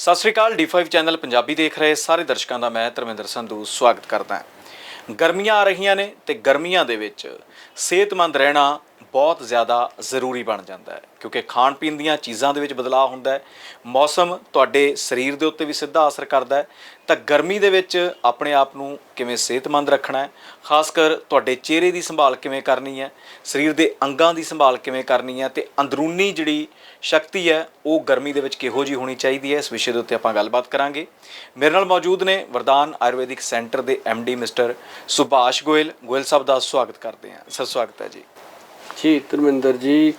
ਸਤਿ ਸ੍ਰੀ ਅਕਾਲ D5 channel Punjabi ਦੇਖ ਰਹੇ ਸਾਰੇ ਦਰਸ਼ਕਾਂ ਦਾ ਮੈਂ ਧਰਮਿੰਦਰ ਸੰਧੂ ਸਵਾਗਤ ਕਰਦਾ ਹਾਂ। ਗਰਮੀਆਂ ਆ ਰਹੀਆਂ ਨੇ ਤੇ ਗਰਮੀਆਂ ਦੇ ਵਿੱਚ ਸਿਹਤਮੰਦ ਰਹਿਣਾ ਬਹੁਤ ਜ਼ਿਆਦਾ ਜ਼ਰੂਰੀ ਬਣ ਜਾਂਦਾ ਹੈ, ਕਿਉਂਕਿ ਖਾਣ ਪੀਣ ਦੀਆਂ ਚੀਜ਼ਾਂ ਦੇ ਵਿੱਚ ਬਦਲਾਅ ਹੁੰਦਾ ਹੈ, ਮੌਸਮ ਤੁਹਾਡੇ ਸਰੀਰ ਦੇ ਉੱਤੇ ਵੀ ਸਿੱਧਾ ਅਸਰ ਕਰਦਾ ਹੈ, ਤਾਂ ਗਰਮੀ ਦੇ ਵਿੱਚ ਆਪਣੇ ਆਪ ਨੂੰ ਕਿਵੇਂ ਸਿਹਤਮੰਦ ਰੱਖਣਾ ਹੈ ਖਾਸ ਕਰ ਤੁਹਾਡੇ ਚਿਹਰੇ ਦੀ ਸੰਭਾਲ ਕਿਵੇਂ ਕਰਨੀ ਹੈ, ਸਰੀਰ ਦੇ ਅੰਗਾਂ ਦੀ ਸੰਭਾਲ ਕਿਵੇਂ ਕਰਨੀ ਹੈ, ਤੇ ਅੰਦਰੂਨੀ ਜਿਹੜੀ ਸ਼ਕਤੀ ਹੈ, ਉਹ ਗਰਮੀ ਦੇ ਵਿੱਚ ਕਿਹੋ ਜੀ ਹੋਣੀ ਚਾਹੀਦੀ ਹੈ, ਇਸ ਵਿਸ਼ੇ ਦੇ ਉੱਤੇ ਆਪਾਂ ਗੱਲਬਾਤ ਕਰਾਂਗੇ। ਮੇਰੇ ਨਾਲ ਮੌਜੂਦ ਨੇ ਵਰਦਾਨ ਆਯੁਰਵੈਦਿਕ ਸੈਂਟਰ ਦੇ ਡੀ ਮਿਸਟਰ ਸੁਭਾਸ਼ ਗੋਇਲ। ਗੋਇਲ ਸਾਹਿਬ ਦਾ ਸਵਾਗਤ ਕਰਦੇ ਹਾਂ। ਸਰ, ਸਵਾਗਤ ਹੈ ਜੀ। ਜੀ, ਧਰਮਿੰਦਰ ਜੀ,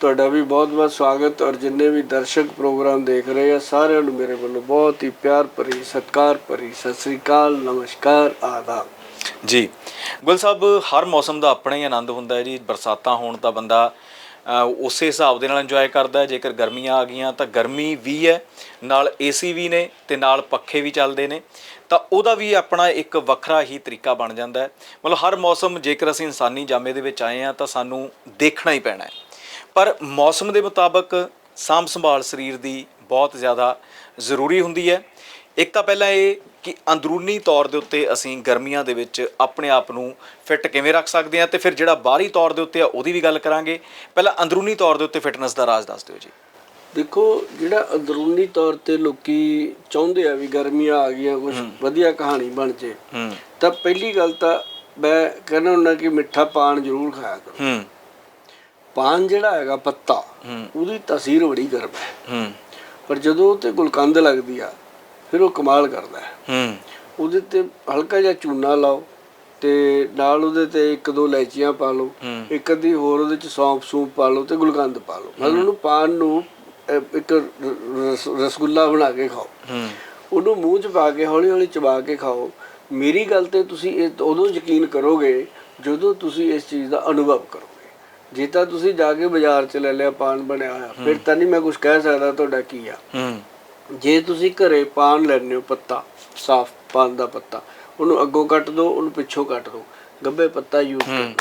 ਤੁਹਾਡਾ ਵੀ ਬਹੁਤ-ਬਹੁਤ ਸਵਾਗਤ ਔਰ ਜਿੰਨੇ ਵੀ ਦਰਸ਼ਕ ਪ੍ਰੋਗਰਾਮ ਦੇਖ ਰਹੇ ਆ, ਸਾਰਿਆਂ ਨੂੰ ਮੇਰੇ ਵੱਲੋਂ ਬਹੁਤ ਹੀ ਪਿਆਰ ਭਰੀ, ਸਤਿਕਾਰ ਭਰੀ, ਸਤਿ ਸ੍ਰੀ ਅਕਾਲ, ਨਮਸਕਾਰ, ਆਦਾਬ। ਜੀ, ਗੁਲ ਸਾਹਿਬ, ਹਰ ਮੌਸਮ ਦਾ ਆਪਣਾ ਹੀ ਆਨੰਦ ਹੁੰਦਾ ਹੈ ਜੀ, ਬਰਸਾਤਾਂ ਹੋਣ ਤਾਂ ਬੰਦਾ ਉਸੇ ਹਿਸਾਬ ਦੇ ਨਾਲ ਇੰਜੋਏ ਕਰਦਾ ਹੈ। ਜੇਕਰ ਗਰਮੀਆਂ ਆ ਗਈਆਂ ਤਾਂ ਗਰਮੀ ਵੀ ਹੈ, ਨਾਲ ਏਸੀ ਵੀ ਨੇ ਤੇ ਨਾਲ ਪੱਖੇ ਵੀ ਚੱਲਦੇ ਨੇ। ਤਾਂ ਉਹਦਾ ਵੀ ਆਪਣਾ ਇੱਕ ਵੱਖਰਾ ਹੀ ਤਰੀਕਾ ਬਣ ਜਾਂਦਾ ਹੈ। ਮਤਲਬ ਹਰ ਮੌਸਮ ਜੇਕਰ ਅਸੀਂ ਇਨਸਾਨੀ ਜਾਮੇ ਦੇ ਵਿੱਚ ਆਏ ਆ ਤਾਂ ਸਾਨੂੰ ਦੇਖਣਾ ਹੀ ਪੈਣਾ ਹੈ। ਪਰ ਮੌਸਮ ਦੇ ਮੁਤਾਬਕ ਸਾਂਭ ਸੰਭਾਲ ਸਰੀਰ ਦੀ ਬਹੁਤ ਜ਼ਿਆਦਾ ਜ਼ਰੂਰੀ ਹੁੰਦੀ ਹੈ। ਇੱਕ ਤਾਂ ਪਹਿਲਾਂ ਇਹ ਕਿ ਅੰਦਰੂਨੀ ਤੌਰ ਦੇ ਉੱਤੇ ਅਸੀਂ ਗਰਮੀਆਂ ਦੇ ਵਿੱਚ ਆਪਣੇ ਆਪ ਨੂੰ ਫਿੱਟ ਕਿਵੇਂ ਰੱਖ ਸਕਦੇ ਹਾਂ ਤੇ ਫਿਰ ਜਿਹੜਾ ਬਾਹਰੀ ਤੌਰ ਦੇ ਉੱਤੇ ਆ ਉਹਦੀ ਵੀ ਗੱਲ ਕਰਾਂਗੇ। ਪਹਿਲਾਂ ਅੰਦਰੂਨੀ ਤੌਰ ਦੇ ਉੱਤੇ ਫਿਟਨੈਸ ਦਾ ਰਾਜ਼ ਦੱਸ ਦਿਓ ਜੀ। ਦੇਖੋ ਜਿਹੜਾ ਅੰਦਰੂਨੀ ਤੌਰ ਤੇ ਲੋਕੀ ਚਾਹੁੰਦੇ ਆ ਵੀ ਗਰਮੀਆਂ ਆ ਗਈਆਂ ਕੁਝ ਵਧੀਆ ਕਹਾਣੀ ਬਣ ਜੇ ਤਾਂ ਪਹਿਲੀ ਗੱਲ ਤਾਂ ਮੈਂ ਕਹਿੰਦਾ ਹੁੰਦਾ ਕਿ ਮਿੱਠਾ ਪਾਨ ਜ਼ਰੂਰ ਖਾਇਆ ਕਰੋ। ਪਾਨ ਜਿਹੜਾ ਹੈਗਾ ਪੱਤਾ ਉਹਦੀ ਤਸੀਰ ਬੜੀ ਗਰਮ ਹੈ। ਹੂੰ। ਪਰ ਜਦੋਂ ਉਹ ਤੇ ਗੁਲਕੰਦ ਲੱਗਦੀ ਆ ਫਿਰ ਉਹ ਕਮਾਲ ਕਰਦਾ ਹੈ। ਹੂੰ। ਉਹਦੇ ਤੇ ਹਲਕਾ ਜਿਹਾ ਚੂਨਾ ਲਾਓ ਤੇ ਨਾਲ ਉਹਦੇ ਤੇ ਇੱਕ ਦੋ ਇਲਾਇਚੀਆਂ ਪਾ ਲਓ। ਇੱਕ ਅੱਧੀ ਹੋਰ ਉਹਦੇ ਚ ਸੌਂਫ ਸੂਪ ਪਾ ਲਓ ਤੇ ਗੁਲਕੰਦ ਪਾ ਲਓ। ਮਤਲਬ ਉਹਨੂੰ ਪਾਨ ਨੂੰ ਇੱਕ ਰਸਗੁੱਲਾ ਬਣਾ ਕੇ ਖਾਓ। ਹੂੰ। ਉਹਨੂੰ ਮੂੰਹ 'ਚ ਪਾ ਕੇ ਹੌਲੀ ਹੌਲੀ ਚਬਾ ਕੇ ਖਾਓ। ਮੇਰੀ ਗੱਲ ਤੇ ਤੁਸੀਂ ਇਹ ਉਦੋਂ ਯਕੀਨ ਕਰੋਗੇ ਜਦੋਂ ਤੁਸੀਂ ਇਸ ਚੀਜ਼ ਦਾ ਅਨੁਭਵ ਕਰੋਗੇ। ਜੇ ਤਾਂ ਤੁਸੀਂ ਜਾ ਕੇ ਬਾਜ਼ਾਰ 'ਚ ਲੈ ਲਿਆ ਪਾਨ ਬਣਿਆ ਹੋਇਆ ਫਿਰ ਤਾਂ ਨਹੀਂ ਮੈਂ ਕੁਝ ਕਹਿ ਸਕਦਾ ਤੁਹਾਡਾ ਕੀ ਆ। ਹੂੰ। ਜੇ ਤੁਸੀਂ ਘਰੇ ਪਾਨ ਲੈਣੇ ਹੋ ਪੱਤਾ ਸਾਫ਼ ਪਾਨ ਦਾ ਪੱਤਾ ਉਹਨੂੰ ਅੱਗੋਂ ਕੱਟ ਦਿਓ ਉਹਨੂੰ ਪਿੱਛੋਂ ਕੱਟ ਦਿਓ ਗੱਬੇ ਪੱਤਾ ਯੂਜ਼ ਕਰੋ।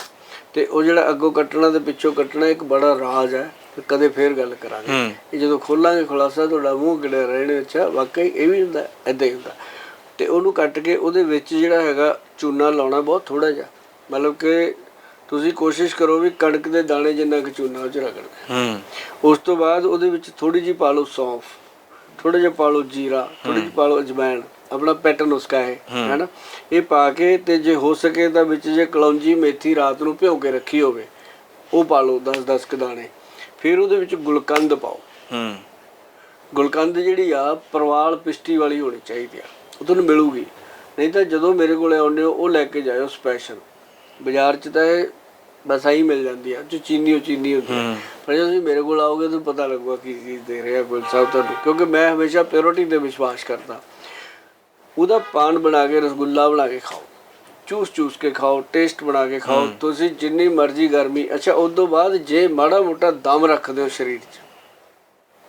ਤੇ ਉਹ ਜਿਹੜਾ ਅੱਗੋਂ ਕੱਟਣਾ ਤੇ ਪਿੱਛੋਂ ਕੱਟਣਾ ਇੱਕ ਬੜਾ ਰਾਜ ਹੈ ਤੇ ਕਦੇ ਫੇਰ ਗੱਲ ਕਰਾਂਗੇ। ਇਹ ਜਦੋਂ ਖੋਲਾਂਗੇ ਖੁਲਾਸਾ ਤੁਹਾਡਾ ਮੂੰਹ ਗਿੜਿਆ ਰਹਿਣੇ ਅੱਛਾ ਵਾਕਈ ਇਹ ਵੀ ਹੁੰਦਾ ਐਦਾਂ ਹੀ ਹੁੰਦਾ। ਤੇ ਉਹਨੂੰ ਕੱਟ ਕੇ ਉਹਦੇ ਵਿੱਚ ਜਿਹੜਾ ਹੈਗਾ ਚੂਨਾ ਲਾਉਣਾ ਬਹੁਤ ਥੋੜਾ ਜਿਹਾ ਮਤਲਬ ਕਿ ਤੁਸੀਂ ਕੋਸ਼ਿਸ਼ ਕਰੋ ਵੀ ਕਣਕ ਦੇ ਦਾਣੇ ਜਿੰਨਾ ਕੁ ਚੂਨਾ ਉਹ ਚ ਰਗੜਨਾ ਹੂੰ। ਉਸ ਤੋਂ ਬਾਅਦ ਉਹਦੇ ਵਿੱਚ ਥੋੜੀ ਜਿਹੀ ਪਾ ਲਓ ਸੌਂਫ। ਥੋੜਾ ਜਿਹਾ ਪਾ ਲਓ ਜੀਰਾ ਥੋੜੀ ਜਿਹੀ ਪਾ ਲਓ ਅਜਵਾਇਣ ਆਪਣਾ ਪੈਟਰਨ ਨੁਸਖਾ ਹੈ। ਹੈਨਾ ਇਹ ਪਾ ਕੇ ਤੇ ਜੇ ਹੋ ਸਕੇ ਤਾਂ ਵਿੱਚ ਜੇ ਕਲੌਂਜੀ ਮੇਥੀ ਰਾਤ ਨੂੰ ਭਿਓ ਕੇ ਰੱਖੀ ਹੋਵੇ ਉਹ ਪਾ ਲਓ 10-10 ਕ ਦਾਣੇ। ਫਿਰ ਉਹਦੇ ਵਿੱਚ ਗੁਲਕੰਦ ਪਾਓ। ਹੂੰ। ਗੁਲਕੰਦ ਜਿਹੜੀ ਆ ਪਰਵਾਲ ਪਿਸ਼ਟੀ ਵਾਲੀ ਹੋਣੀ ਚਾਹੀਦੀ ਆ ਉਹ ਤੁਹਾਨੂੰ ਮਿਲੂਗੀ। ਨਹੀਂ ਤਾਂ ਜਦੋਂ ਮੇਰੇ ਕੋਲੇ ਆਉਂਦੇ ਹੋ ਉਹ ਲੈ ਕੇ ਜਾਇਓ ਸਪੈਸ਼ਲ ਬਾਜ਼ਾਰ 'ਚ ਤਾਂ ਇਹ ਬਸ ਆਹੀ ਮਿਲ ਜਾਂਦੀ ਆ ਜੋ ਚੀਨੀ ਉਹ ਚੀਨੀ ਹੁੰਦੀ ਆ। ਪਰ ਜਦੋਂ ਤੁਸੀਂ ਮੇਰੇ ਕੋਲ ਆਓਗੇ ਤਾਂ ਪਤਾ ਲੱਗੂਗਾ ਕੀ ਚੀਜ਼ ਦੇ ਰਿਹਾ ਗੁਲ ਸਾਹਿਬ ਤੁਹਾਨੂੰ ਕਿਉਂਕਿ ਮੈਂ ਹਮੇਸ਼ਾ ਪਿਓਰਿਟੀ ਤੇ ਵਿਸ਼ਵਾਸ ਕਰਦਾ। ਉਹਦਾ ਪਾਨ ਬਣਾ ਕੇ ਰਸਗੁੱਲਾ ਬਣਾ ਕੇ ਖਾਓ ਚੂਸ ਚੂਸ ਕੇ ਖਾਓ ਟੇਸਟ ਬਣਾ ਕੇ ਖਾਓ ਤੁਸੀਂ ਜਿੰਨੀ ਮਰਜ਼ੀ ਗਰਮੀ ਅੱਛਾ ਉਸ ਤੋਂ ਬਾਅਦ ਜੇ ਮਾੜਾ ਮੋਟਾ ਦਮ ਰੱਖਦੇ ਹੋ ਸਰੀਰ 'ਚ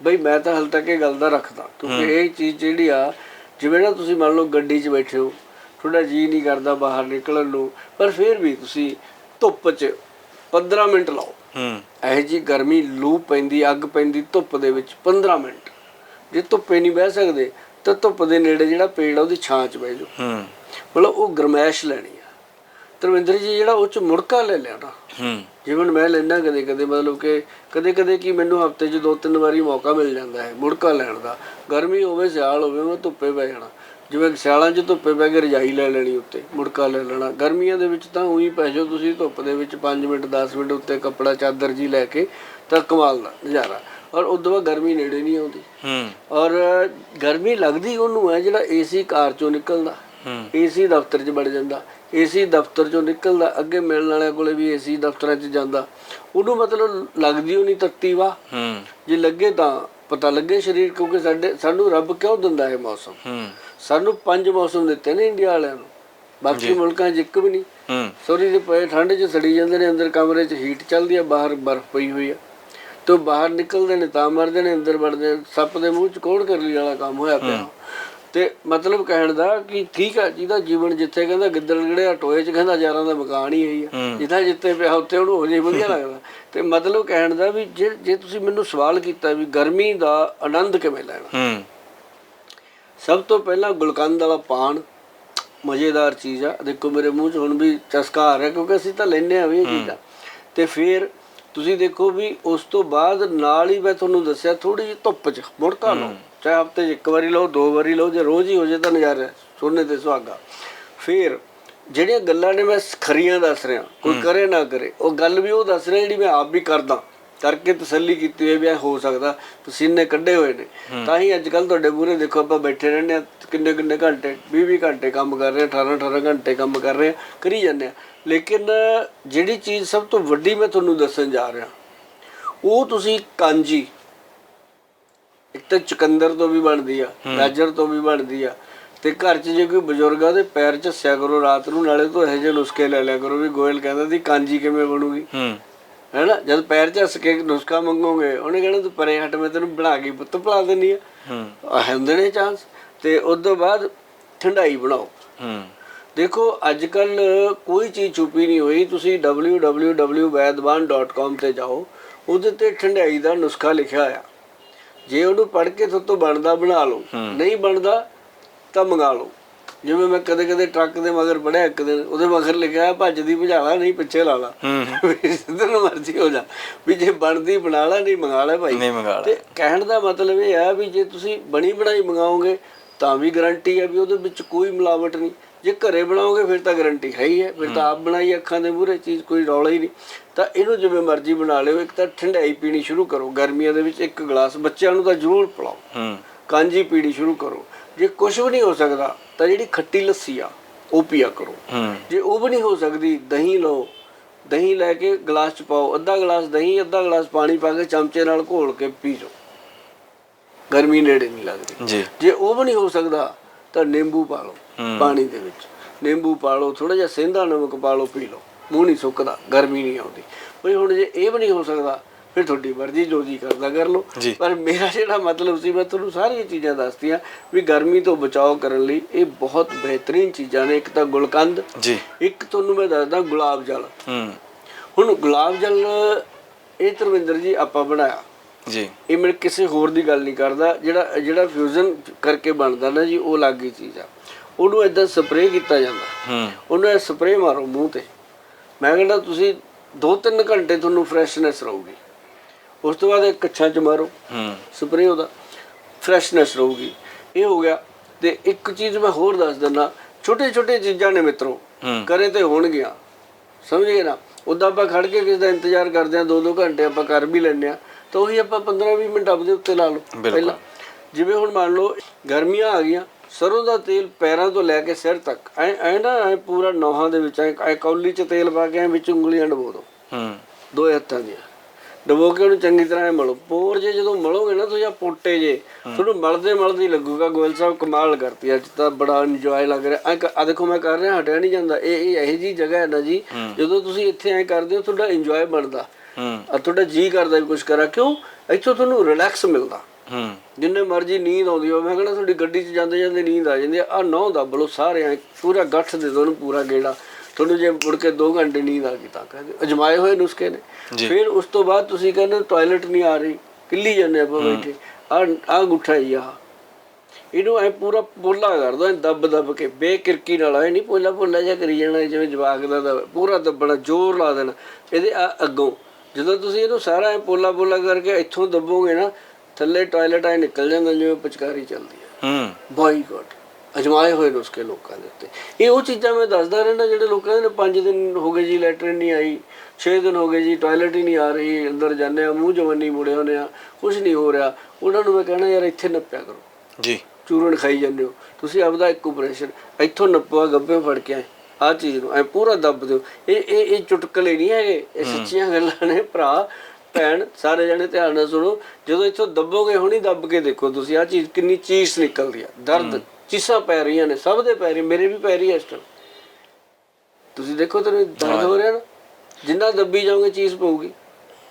ਬਈ ਮੈਂ ਤਾਂ ਹਾਲੇ ਤੱਕ ਇਹ ਗੱਲ ਦਾ ਰੱਖਦਾ ਕਿਉਂਕਿ ਇਹ ਚੀਜ਼ ਜਿਹੜੀ ਆ ਜਿਵੇਂ ਨਾ ਤੁਸੀਂ ਮੰਨ ਲਓ ਗੱਡੀ 'ਚ ਬੈਠੇ ਹੋ ਤੁਹਾਡਾ ਜੀ ਨਹੀਂ ਕਰਦਾ ਬਾਹਰ ਨਿਕਲਣ ਨੂੰ ਪਰ ਫਿਰ ਵੀ ਤੁਸੀਂ ਧੁੱਪ 'ਚ 15 ਮਿੰਟ ਲਾਓ। ਹੂੰ। ਇਹੋ ਜੀ ਗਰਮੀ ਲੂ ਪੈਂਦੀ ਅੱਗ ਪੈਂਦੀ ਧੁੱਪ ਦੇ ਵਿੱਚ 15 ਮਿੰਟ। ਜੇ ਧੁੱਪੇ ਨਹੀਂ ਬਹਿ ਸਕਦੇ ਤਾਂ ਧੁੱਪ ਦੇ ਨੇੜੇ ਜਿਹੜਾ ਪੇੜ ਆ ਉਹਦੀ ਛਾਂ 'ਚ ਬਹਿ ਜਾਓ। ਹੂੰ। ਮਤਲਬ ਉਹ ਗਰਮੈਸ਼ ਲੈਣੀ ਆ। ਧਰਮਿੰਦਰ ਜੀ ਜਿਹੜਾ ਉਹ 'ਚ ਮੁੜਕਾ ਲੈ ਲਿਆ ਨਾ। ਹੂੰ। ਜਿਵੇਂ ਮੈਂ ਲੈਣਾ ਕਦੇ ਕਦੇ ਮਤਲਬ ਕਿ ਕਦੇ ਕਦੇ ਕੀ ਮੈਨੂੰ ਹਫ਼ਤੇ 'ਚ ਦੋ ਤਿੰਨ ਵਾਰੀ ਮੌਕਾ ਮਿਲ ਜਾਂਦਾ ਹੈ ਮੁੜਕਾ ਲੈਣ ਦਾ। ਗਰਮੀ ਹੋਵੇ ਸਿਆਲ ਹੋਵੇ ਮੈਂ ਧੁੱਪੇ ਬਹਿ ਜਾਣਾ। ਜਿਵੇਂ ਸਿਆਲਾਂ 'ਚ ਧੁੱਪੇ ਬਹਿ ਕੇ ਰਜਾਈ ਲੈ ਲੈਣੀ ਉੱਤੇ ਮੁੜਕਾ ਲੈ ਲੈਣਾ। ਗਰਮੀਆਂ ਦੇ ਵਿੱਚ ਤਾਂ ਉਹੀ ਪੈ ਜਾਓ ਤੁਸੀਂ ਧੁੱਪ ਦੇ ਵਿੱਚ 5 ਮਿੰਟ 10 ਮਿੰਟ ਉੱਤੇ ਕੱਪੜਾ ਚਾਦਰ ਜੀ ਲੈ ਕੇ ਤਾਂ ਕਮਾਲ ਦਾ ਨਜ਼ਾਰਾ। ਔਰ ਉਦੋਂ ਬਾਅਦ ਗਰਮੀ ਨੇੜੇ ਨਹੀਂ ਆਉਂਦੀ। ਹੂੰ। ਔਰ ਗਰਮੀ ਲੱਗਦੀ ਉਹਨੂੰ ਹੈ ਜਿਹੜਾ ਏਸੀ ਕਾਰ 'ਚੋਂ ਨਿਕਲਦਾ। ਹੂੰ। ਏਸੀ ਦਫ਼ਤਰ 'ਚ ਵੜ ਜਾਂਦਾ। ਏਸੀ ਦਫ਼ਤਰ 'ਚੋਂ ਨਿਕਲਦਾ ਅੱਗੇ ਮਿਲਣ ਵਾਲਿਆਂ ਕੋਲੇ ਵੀ ਏਸੀ ਦਫ਼ਤਰਾਂ 'ਚ ਜਾਂਦਾ। ਉਹਨੂੰ ਮਤਲਬ ਲੱਗਦੀ ਉਹ ਨਹੀਂ ਤੱਤੀ ਵਾ ਹੂੰ। ਜੇ ਲੱਗੇ ਤਾਂ ਪਤਾ ਲੱਗੇ ਸਰੀਰ ਕਿਉਂਕਿ ਸਾਡੇ ਸਾਨੂੰ ਰੱਬ ਕਿਉਂ ਦਿੰਦਾ ਹੈ ਮੌਸਮ? ਹੂੰ। ਸਾਨੂੰ ਪੰਜ ਮੌਸਮ ਦਿੱਤੇ ਨੇ ਇੰਡੀਆ ਵਾਲਿਆਂ ਨੂੰ। ਬਾਕੀ ਮੁਲਕਾਂ 'ਚ ਇੱਕ ਵੀ ਨਹੀਂ। ਹੂੰ। ਸੋਰੀ ਦੇ ਪਏ ਠੰਡ 'ਚ ਸੜੀ ਜਾਂਦੇ ਨੇ ਅੰਦਰ ਕਮਰੇ 'ਚ ਹੀਟ ਚੱਲਦੀ ਆ ਬਾਹਰ ਬਰਫ਼ ਪਈ ਹੋਈ ਆ। ਤੋਂ ਬਾਹਰ ਨਿਕਲਦੇ ਨੇ ਤਾਂ ਮਰਦੇ ਨੇ ਅੰਦਰ ਵੜਦੇ। ਸੱਪ ਦੇ ਮੂੰਹ 'ਚ ਕੋੜ ਕਰ ਲਈ ਵਾਲਾ ਕੰਮ ਹੋਇਆ ਪਿਆ? ਤੇ ਮਤਲਬ ਕਹਿਣ ਦਾ ਕਿ ਠੀਕ ਆ ਜਿਹਦਾ ਜੀਵਨ ਜਿੱਥੇ ਕਹਿੰਦਾ ਗਿੱਦੜ ਗੜਿਆ ਟੋਏ 'ਚ ਕਹਿੰਦਾ ਹਜ਼ਾਰਾਂ ਦਾ ਮਕਾਨ ਹੀ ਇਹੀ ਆ। ਜਿੱਦਾਂ ਜਿੱਥੇ ਪਿਆ ਉੱਥੇ ਉਹਨੂੰ ਹੋ ਜੇ ਵਧੀਆ ਲੱਗਦਾ। ਤੇ ਮਤਲਬ ਕਹਿਣ ਦਾ ਵੀ ਜੇ ਜੇ ਤੁਸੀਂ ਮੈਨੂੰ ਸਵਾਲ ਕੀਤਾ ਵੀ ਗਰਮੀ ਦਾ ਆਨੰਦ ਕਿਵੇਂ ਲੈਣਾ? ਹੂੰ। ਸਭ ਤੋਂ ਪਹਿਲਾਂ ਗੁਲਕੰਦ ਵਾਲਾ ਪਾਨ ਮਜ਼ੇਦਾਰ ਚੀਜ਼ ਆ। ਦੇਖੋ ਮੇਰੇ ਮੂੰਹ 'ਚ ਹੁਣ ਵੀ ਚਸਕਾ ਆ ਰਿਹਾ ਕਿਉਂਕਿ ਅਸੀਂ ਤਾਂ ਲੈਨੇ ਆ ਵੀ ਇਹ ਚੀਜ਼ਾਂ। ਤੇ ਫਿਰ ਤੁਸੀਂ ਦੇਖੋ ਵੀ ਉਸ ਤੋਂ ਬਾਅਦ ਨਾਲ ਹੀ ਮੈਂ ਤੁਹਾਨੂੰ ਦੱਸਿਆ ਥੋੜੀ ਜਿਹੀ ਧੁੱਪ 'ਚ ਮੁੜਕਾ ਲਓ। ਚਾਹੇ ਹਫ਼ਤੇ 'ਚ ਇੱਕ ਵਾਰੀ ਲਓ ਦੋ ਵਾਰੀ ਲਓ ਜੇ ਰੋਜ਼ ਹੀ ਹੋ ਜੇ ਤਾਂ ਨਜ਼ਾਰਾ ਸੋਨੇ ਤੇ ਸੁਹਾਗਾ। ਫਿਰ ਜਿਹੜੀਆਂ ਗੱਲਾਂ ਨੇ ਮੈਂ ਖਰੀਆਂ ਦੱਸ ਰਿਹਾ। ਕੋਈ ਕਰੇ ਨਾ ਕਰੇ। ਉਹ ਗੱਲ ਵੀ ਉਹ ਦੱਸ ਰਿਹਾ ਜਿਹੜੀ ਮੈਂ ਆਪ ਵੀ ਕਰਦਾ। ਕਰਕੇ ਤਸੱਲੀ ਕੀਤੀ ਹੋਈ ਵੀ ਇਹ ਹੋ ਸਕਦਾ ਪਸੀਨੇ ਕੱਢੇ ਹੋਏ ਨੇ। ਤਾਂ ਹੀ ਅੱਜ ਕੱਲ ਤੁਹਾਡੇ ਮੂਹਰੇ ਦੇਖੋ ਆਪਾਂ ਬੈਠੇ ਰਹਿੰਦੇ ਆ ਕਿੰਨੇ ਕਿੰਨੇ ਘੰਟੇ 20 20 ਘੰਟੇ ਕੰਮ ਕਰ ਰਹੇ ਆ 18 18 ਘੰਟੇ ਕੰਮ ਕਰ ਰਹੇ ਆ ਕਰੀ ਜਾਂਦੇ ਆ ਲੇਕਿਨ ਜਿਹੜੀ ਚੀਜ਼ ਸਭ ਤੋਂ ਵੱਡੀ ਮੈਂ ਤੁਹਾਨੂੰ ਦੱਸਣ ਜਾ ਰਿਹਾ ਉਹ ਤੁਸੀਂ ਕਾਂਜੀ। ਇੱਕ ਤਾਂ ਚੁਕੰਦਰ ਤੋਂ ਵੀ ਬਣਦੀ ਆ ਗਾਜਰ ਤੋਂ ਵੀ ਬਣਦੀ ਆ ਤੇ ਘਰ 'ਚ ਜੇ ਕੋਈ ਬਜ਼ੁਰਗਾਂ ਦੇ ਪੈਰ ਝੱਸਿਆ ਕਰੋ ਰਾਤ ਨੂੰ ਨਾਲੇ ਤੋਂ ਇਹੋ ਜਿਹੇ ਨੁਸਖੇ ਲੈ ਲਿਆ ਕਰੋ ਵੀ ਗੋਇਲ ਕਹਿੰਦਾ ਸੀ ਕਾਂਜੀ ਕਿਵੇਂ ਬਣੂਗੀ? ਹੂੰ। ਹੈਨਾ? ਜਦ ਪੈਰ ਝੱਸ ਕੇ ਨੁਸਖਾ ਮੰਗੋਗੇ ਉਹਨੇ ਕਹਿਣਾ ਤੂੰ ਪਰੇ ਹਟ ਮੈਂ ਤੈਨੂੰ ਬਣਾ ਕੇ ਪੁੱਤ ਪਿਲਾ ਦਿੰਨੀ ਆ। ਹੂੰ। ਹੁੰਦੇ ਨੇ ਚਾਂਸ ਤੇ ਉਸ ਤੋਂ ਬਾਅਦ ਠੰਡਾਈ ਬਣਾਓ। ਹੂੰ। ਦੇਖੋ ਅੱਜ ਕੱਲ ਕੋਈ ਚੀਜ਼ ਛੁਪੀ ਨਹੀਂ ਹੋਈ। ਤੁਸੀਂ www.vaidban.com ਤੇ ਜਾਓ। ਉਹਦੇ ਤੇ ਠੰਡਾਈ ਦਾ ਨੁਸਖਾ ਲਿਖਿਆ ਆ ਜੇ ਉਹਨੂੰ ਪੜ੍ਹ ਕੇ ਤੁਹਾਡੇ ਤੋਂ ਬਣਦਾ ਬਣਾ ਲਓ। ਨਹੀਂ ਬਣਦਾ ਤਾਂ ਮੰਗਾ ਲਓ। ਜਿਵੇਂ ਮੈਂ ਕਦੇ ਕਦੇ ਟਰੱਕ ਦੇ ਮਗਰ ਪੜਿਆ ਇੱਕ ਦਿਨ ਉਹਦੇ ਮਗਰ ਲਿਖਿਆ ਭੱਜਦੀ ਭਜਾਲਾ ਨਹੀਂ ਪਿੱਛੇ ਲਾ ਲਾ। ਨੂੰ ਮਰਜ਼ੀ ਹੋ ਜਾ। ਵੀ ਜੇ ਬਣਦੀ ਬਣਾ ਲੈ ਨਹੀਂ ਮੰਗਾ ਲੈ ਭਾਈ। ਨਹੀਂ ਮੰਗਾ ਤੇ ਕਹਿਣ ਦਾ ਮਤਲਬ ਇਹ ਹੈ ਵੀ ਜੇ ਤੁਸੀਂ ਬਣੀ ਬਣਾਈ ਮੰਗਾਓਗੇ ਤਾਂ ਵੀ ਗਾਰੰਟੀ ਹੈ ਵੀ ਉਹਦੇ ਵਿੱਚ ਕੋਈ ਮਿਲਾਵਟ ਨਹੀਂ। ਜੇ ਘਰੇ ਬਣਾਓਗੇ ਫਿਰ ਤਾਂ ਗਾਰੰਟੀ ਹੈ ਹੀ ਹੈ। ਫਿਰ ਤਾਂ ਆਪ ਬਣਾਈ ਅੱਖਾਂ ਦੇ ਮੂਹਰੇ ਚੀਜ਼ ਕੋਈ ਰੌਲਾ ਹੀ ਨਹੀਂ। ਤਾਂ ਇਹਨੂੰ ਜਿਵੇਂ ਮਰਜ਼ੀ ਬਣਾ ਲਿਓ ਇੱਕ ਤਾਂ ਠੰਡਾਈ ਪੀਣੀ ਸ਼ੁਰੂ ਕਰੋ। ਗਰਮੀਆਂ ਦੇ ਵਿੱਚ ਇੱਕ ਗਲਾਸ ਬੱਚਿਆਂ ਨੂੰ ਤਾਂ ਜ਼ਰੂਰ ਪਿਲਾਓ। ਹੂੰ। ਕਾਂਜੀ ਪੀਣੀ ਸ਼ੁਰੂ ਕਰੋ। ਜੇ ਕੁਝ ਵੀ ਨਹੀਂ ਹੋ ਸਕਦਾ ਤਾਂ ਜਿਹੜੀ ਖੱਟੀ ਲੱਸੀ ਆ ਉਹ ਪੀਆ ਕਰੋ। ਜੇ ਉਹ ਵੀ ਨਹੀਂ ਹੋ ਸਕਦੀ ਦਹੀਂ ਲਓ। ਦਹੀਂ ਲੈ ਕੇ ਗਲਾਸ ਚ ਪਾਓ ਅੱਧਾ ਗਲਾਸ ਦਹੀਂ ਅੱਧਾ ਗਲਾਸ ਪਾਣੀ ਪਾ ਕੇ ਚਮਚੇ ਨਾਲ ਘੋਲ ਕੇ ਪੀ ਜਾਓ। ਗਰਮੀ ਨੇੜੇ ਨਹੀਂ ਲੱਗਦੀ। ਜੀ। ਜੇ ਉਹ ਵੀ ਨਹੀਂ ਹੋ ਸਕਦਾ ਤਾਂ ਨਿੰਬੂ ਪਾ ਲਓ। ਪਾਣੀ ਦੇ ਵਿੱਚ। ਨਿੰਬੂ ਪਾ ਲਓ ਥੋੜਾ ਜਿਹਾ ਸੇਂਦਾ ਨਮਕ ਪਾ ਲਓ ਪੀ ਲਓ। ਮੂੰਹ ਨਹੀਂ ਸੁੱਕਦਾ ਗਰਮੀ ਨਹੀਂ ਆਉਂਦੀ। ਬਈ ਹੁਣ ਜੇ ਇਹ ਵੀ ਨਹੀਂ ਹੋ ਸਕਦਾ ਫਿਰ ਤੁਹਾਡੀ ਮਰਜ਼ੀ ਜੋ ਜੀ ਕਰਦਾ ਕਰ ਲਓ। ਪਰ ਮੇਰਾ ਜਿਹੜਾ ਮਤਲਬ ਸੀ ਮੈਂ ਤੁਹਾਨੂੰ ਸਾਰੀਆਂ ਚੀਜ਼ਾਂ ਦੱਸਤੀਆਂ ਵੀ ਗਰਮੀ ਤੋਂ ਬਚਾਓ ਕਰਨ ਲਈ ਇਹ ਬਹੁਤ ਬਿਹਤਰੀਨ ਚੀਜ਼ਾਂ ਨੇ। ਇੱਕ ਤਾਂ ਗੁਲਕੰਦ ਜੀ। ਇੱਕ ਤੁਹਾਨੂੰ ਮੈਂ ਦੱਸਦਾ ਗੁਲਾਬ ਜਲ। ਹੂੰ। ਹੁਣ ਗੁਲਾਬ ਜਲ ਇਹ ਧਰਮਿੰਦਰ ਜੀ ਆਪਾਂ ਬਣਾਇਆ। ਜੀ। ਇਹ ਮੈਂ ਕਿਸੇ ਹੋਰ ਦੀ ਗੱਲ ਨਹੀਂ ਕਰਦਾ। ਜਿਹੜਾ ਜਿਹੜਾ ਫਿਊਜ਼ਨ ਕਰਕੇ ਬਣਦਾ ਨਾ ਜੀ ਉਹ ਅਲੱਗ ਹੀ ਚੀਜ਼ ਆ। ਉਹਨੂੰ ਇਦਾਂ ਸਪਰੇਅ ਕੀਤਾ ਜਾਂਦਾ। ਹੂੰ। ਉਹਨੂੰ ਸਪਰੇਅ ਮਾਰੋ ਮੂੰਹ ਤੇ। ਮੈਂ ਕਹਿੰਦਾ ਤੁਸੀਂ 2-3 ਘੰਟੇ ਤੁਹਾਨੂੰ ਫਰੈਸ਼ਨੈਸ ਰਹੂਗੀ। ਉਸ ਤੋਂ ਬਾਅਦ ਇੱਕ ਕੱਛਾਂ ਚ ਮਾਰੋ। ਹੂੰ। ਸਪਰੇਅ ਉਹਦਾ। ਫਰੈਸ਼ਨੈਸ ਰਹੂਗੀ। ਇਹ ਹੋ ਗਿਆ। ਤੇ ਇੱਕ ਚੀਜ਼ ਮੈਂ ਹੋਰ ਦੱਸ ਦਿੰਦਾ। ਛੋਟੇ ਛੋਟੇ ਚੀਜ਼ਾਂ ਨੇ ਮਿੱਤਰੋ। ਕਰੇ ਤੇ ਹੋਣਗੀਆਂ। ਸਮਝ ਗਏ ਨਾ? ਉਦਾਂ ਆਪਾਂ ਖੜ ਕੇ ਕਿਸ ਦਾ ਇੰਤਜ਼ਾਰ ਕਰਦੇ ਆ 2-2 ਘੰਟੇ ਆਪਾਂ ਕਰ ਵੀ ਲੈਂਦੇ ਆ ਤਾਂ ਉਹੀ ਆਪਾਂ 15-20 ਮਿੰਟ ਆਪਦੇ ਉੱਤੇ ਲਾ ਲਓ। ਬਿਲਕੁਲ। ਜਿਵੇਂ ਹੁਣ ਮੰਨ ਲਓ ਗਰਮੀਆਂ ਆ ਗਈਆਂ। ਸਰੋਂ ਦਾ ਤੇਲ ਪੈਰਾਂ ਤੋਂ ਲੈ ਕੇ ਸਿਰ ਤੱਕ। ਐ ਐ ਨਾ ਐ ਪੂਰਾ ਨੋਹਾਂ ਦੇ ਵਿੱਚ ਐ ਕੌਲੀ 'ਚ ਤੇਲ ਪਾ ਕੇ ਐ ਵਿੱਚ ਉਂਗਲੀਆਂ ਡਬੋ ਦਿਓ ਹੂੰ। ਦੋ ਹੱਥਾਂ ਦੀਆਂ। ਡਬੋ ਕੇ ਉਹਨੂੰ ਚੰਗੀ ਤਰ੍ਹਾਂ ਮਲੋ। ਪੋਰ ਜੇ ਜਦੋਂ ਮਲੋਗੇ ਨਾ ਤੁਸੀਂ ਆ ਪੋਟੇ ਜੇ ਤੁਹਾਨੂੰ ਮਲਦੇ ਮਲਦੇ ਲੱਗੂਗਾ। ਗੋਇਲ ਸਾਹਿਬ ਕਮਾਲ ਕਰਤੀ ਅੱਜ ਤਾਂ ਬੜਾ ਇੰਜੋਏ ਲੱਗ ਰਿਹਾ। ਆ ਦੇਖੋ ਮੈਂ ਕਰ ਰਿਹਾ ਹਟਿਆ ਨਹੀਂ ਜਾਂਦਾ। ਇਹ ਇਹ ਇਹੋ ਜੀ ਜਗ੍ਹਾ ਹੈ ਨਾ ਜੀ ਜਦੋਂ ਤੁਸੀਂ ਇੱਥੇ ਐ ਕਰਦੇ ਹੋ ਤੁਹਾਡਾ ਇੰਜੋਏ ਬਣਦਾ। ਹੂੰ। ਆ ਤੁਹਾਡਾ ਜੀ ਕਰਦਾ ਵੀ ਕੁਝ ਕਰਾਂ। ਕਿਉਂ? ਇੱਥੋਂ ਤੁਹਾਨੂੰ ਰਿਲੈਕਸ ਮਿਲਦਾ। ਹੂੰ। ਜਿੰਨੇ ਮਰਜ਼ੀ ਨੀਂਦ ਆਉਂਦੀ ਹੋਵੇ ਮੈਂ ਕਹਿੰਦਾ ਤੁਹਾਡੀ ਗੱਡੀ 'ਚ ਜਾਂਦੇ ਜਾਂਦੇ ਨੀਂਦ ਆ ਜਾਂਦੀ ਆ। ਨੌ ਦੱਬ ਲਓ ਸਾਰੇ ਐਂ ਪੂਰਾ ਗੱਠ ਦੇ ਦੋ ਪੂਰਾ ਗੇੜਾ। ਤੁਹਾਨੂੰ ਜੇ ਮੁੜ ਕੇ 2 ਘੰਟੇ ਨੀਂਦ ਆ ਗਈ ਤਾਂ ਕਹਿੰਦੇ ਅਜਮਾਏ ਹੋਏ ਨੁਸਖੇ ਨੇ। ਫਿਰ ਉਸ ਤੋਂ ਬਾਅਦ ਤੁਸੀਂ ਕਹਿੰਦੇ ਟਾਇਲਟ ਨਹੀਂ ਆ ਰਹੀ। ਕਿੱਲੀ ਜਾਂਦੇ ਆਪਾਂ ਬੈਠੇ। ਆ ਆ ਗੁੱਠਾ ਹੀ ਆ। ਇਹਨੂੰ ਐ ਪੂਰਾ ਪੋਲਾ ਕਰ ਦੋ ਦੱਬ ਦੱਬ ਕੇ। ਬੇਕਿਰਕੀ ਨਾਲ ਐ ਨਹੀਂ ਪੋਲਾ ਪੋਲਾ ਜਿਹਾ ਕਰੀ ਜਾਣਾ ਜਿਵੇਂ ਜਵਾਕ ਦਾ ਪੂਰਾ ਦੱਬਣਾ ਜ਼ੋਰ ਲਾ ਦੇਣਾ। ਇਹਦੇ ਆ ਅੱਗੋਂ ਜਦੋਂ ਤੁਸੀਂ ਇਹਨੂੰ ਸਾਰਾ ਐ ਪੋਲਾ ਪੋਲਾ ਕਰਕੇ ਇੱਥੋਂ ਦੱਬੋਗੇ ਨਾ ਥੱਲੇ ਟਾਇਲਟ ਐ ਨਿਕਲ ਜਾਂਦਾ ਜਿਵੇਂ ਪਚਕਾਰੀ ਚੱਲਦੀ ਹੈ ਹੂੰ। ਬਾਈਕਾਟ। ਅਜਮਾਏ ਹੋਏ ਨੁਸਖੇ ਲੋਕਾਂ ਦੇ ਉੱਤੇ। ਇਹ ਉਹ ਚੀਜ਼ਾਂ ਮੈਂ ਦੱਸਦਾ ਰਹਿੰਦਾ ਜਿਹੜੇ ਲੋਕਾਂ ਦੇ 5 ਦਿਨ ਹੋ ਗਏ ਜੀ ਲੈਟਰਿਨ ਨਹੀਂ ਆਈ 6 ਦਿਨ ਹੋ ਗਏ ਜੀ ਟਾਇਲਟ ਹੀ ਨਹੀਂ ਆ ਰਹੀ ਅੰਦਰ ਜਾਂਦੇ ਆ ਮੂੰਹ ਜਵੰਨੀ ਮੁੜੇ ਹੁੰਦੇ ਆ ਕੁਝ ਨਹੀਂ ਹੋ ਰਿਹਾ। ਉਹਨਾਂ ਨੂੰ ਮੈਂ ਕਹਿਣਾ ਯਾਰ ਇੱਥੇ ਨੱਪਿਆ ਕਰੋ। ਜੀ। ਚੂਰਨ ਖਾਈ ਜਾਂਦੇ ਹੋ। ਤੁਸੀਂ ਆਪਦਾ ਇੱਕ ਆਪਰੇਸ਼ਨ ਇੱਥੋਂ ਨੱਪਵਾ ਗੱਬੇ ਫੜ ਕੇ ਆ ਚੀਜ਼ ਨੂੰ ਐ ਪੂਰਾ ਦੱਬ ਦਿਓ। ਇਹ ਇਹ ਇਹ ਚੁਟਕਲੇ ਨਹੀਂ ਹੈਗੇ। ਇਹ ਸੱਚੀਆਂ ਗੱਲਾਂ ਨੇ ਭਰਾ। ਭੈਣ ਸਾਰੇ ਜਣੇ ਧਿਆਨ ਨਾਲ ਸੁਣੋ ਜਦੋਂ ਇੱਥੋਂ ਦੱਬੋਗੇ ਹੁਣੀ ਦੱਬ ਕੇ ਦੇਖੋ ਤੁਸੀਂ ਆ ਚੀਜ਼ ਕਿੰਨੀ ਚੀਸ ਨਿਕਲਦੀ ਆ। ਦਰਦ ਚੀਸਾਂ ਪੈ ਰਹੀਆਂ ਨੇ ਸਭ ਦੇ ਪੈ ਰਹੀ ਮੇਰੇ ਵੀ ਪੈ ਰਹੀ ਐ ਇਸ ਟਾਈਮ ਤੁਸੀਂ ਦੇਖੋ ਤੇਰੇ ਦਰਦ ਹੋ ਰਿਹਾ ਨਾ ਜਿੰਨਾ ਦੱਬੀ ਜਾਓਗੇ ਚੀਜ਼ ਪਊਗੀ।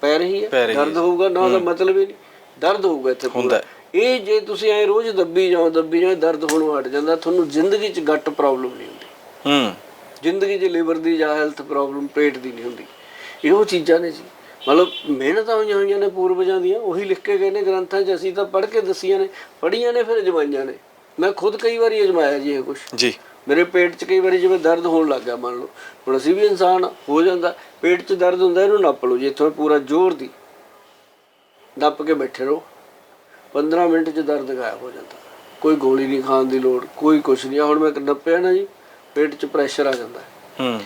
ਪੈ ਰਹੀ ਹੈ ਦਰਦ ਹੋਊਗਾ ਨਾ ਉਹਦਾ ਮਤਲਬ ਹੀ ਨਹੀਂ ਦਰਦ ਹੋਊਗਾ ਇੱਥੇ। ਹੁੰਦਾ ਇਹ ਜੇ ਤੁਸੀਂ ਐ ਰੋਜ਼ ਦੱਬੀ ਜਾਓ ਦੱਬੀ ਜਾਓ ਦਰਦ ਹੋਣੋਂ ਹਟ ਜਾਂਦਾ ਤੁਹਾਨੂੰ ਜ਼ਿੰਦਗੀ 'ਚ ਗੱਟ ਪ੍ਰੋਬਲਮ ਨਹੀਂ ਹੁੰਦੀ। ਹੂੰ। ਜ਼ਿੰਦਗੀ 'ਚ ਲਿਵਰ ਦੀ ਜਾਂ ਹੈਲਥ ਪ੍ਰੋਬਲਮ ਪੇਟ ਦੀ ਨਹੀਂ ਹੁੰਦੀ। ਇਹੋ ਚੀਜ਼ਾਂ ਨੇ ਜੀ। ਮਤਲਬ ਮਿਹਨਤਾਂ ਹੋਈਆਂ ਹੋਈਆਂ ਨੇ ਪੂਰਵਜਾਂ ਦੀਆਂ ਉਹੀ ਲਿਖ ਕੇ ਗਏ ਨੇ ਗ੍ਰੰਥਾਂ 'ਚ ਅਸੀਂ ਤਾਂ ਪੜ੍ਹ ਕੇ ਦਸੀਆਂ ਨੇ ਪੜ੍ਹੀਆਂ ਨੇ ਫਿਰ ਜਮਾਈਆਂ ਨੇ। ਮੈਂ ਖੁਦ ਕਈ ਵਾਰੀ ਅਜਮਾਇਆ ਜੀ ਇਹ ਕੁਝ ਜੀ। ਮੇਰੇ ਪੇਟ 'ਚ ਕਈ ਵਾਰੀ ਜਿਵੇਂ ਦਰਦ ਹੋਣ ਲੱਗ ਗਿਆ ਮੰਨ ਲਓ। ਹੁਣ ਅਸੀਂ ਵੀ ਇਨਸਾਨ ਹਾਂ, ਜਾਂਦਾ। ਪੇਟ 'ਚ ਦਰਦ ਹੁੰਦਾ ਇਹਨੂੰ ਨੱਪ ਲਓ ਜੀ ਇੱਥੋਂ ਪੂਰਾ ਜ਼ੋਰ ਦੀ। ਨੱਪ ਕੇ ਬੈਠੇ ਰਹੋ। 15 ਮਿੰਟ 'ਚ ਦਰਦ ਗਾਇਬ ਹੋ ਜਾਂਦਾ। ਕੋਈ ਗੋਲੀ ਨਹੀਂ ਖਾਣ ਦੀ ਲੋੜ ਕੋਈ ਕੁਛ ਨਹੀਂ। ਹੁਣ ਮੈਂ ਨੱਪਿਆ ਨਾ ਜੀ ਪੇਟ 'ਚ ਪ੍ਰੈਸ਼ਰ ਆ ਜਾਂਦਾ। ਹੂੰ।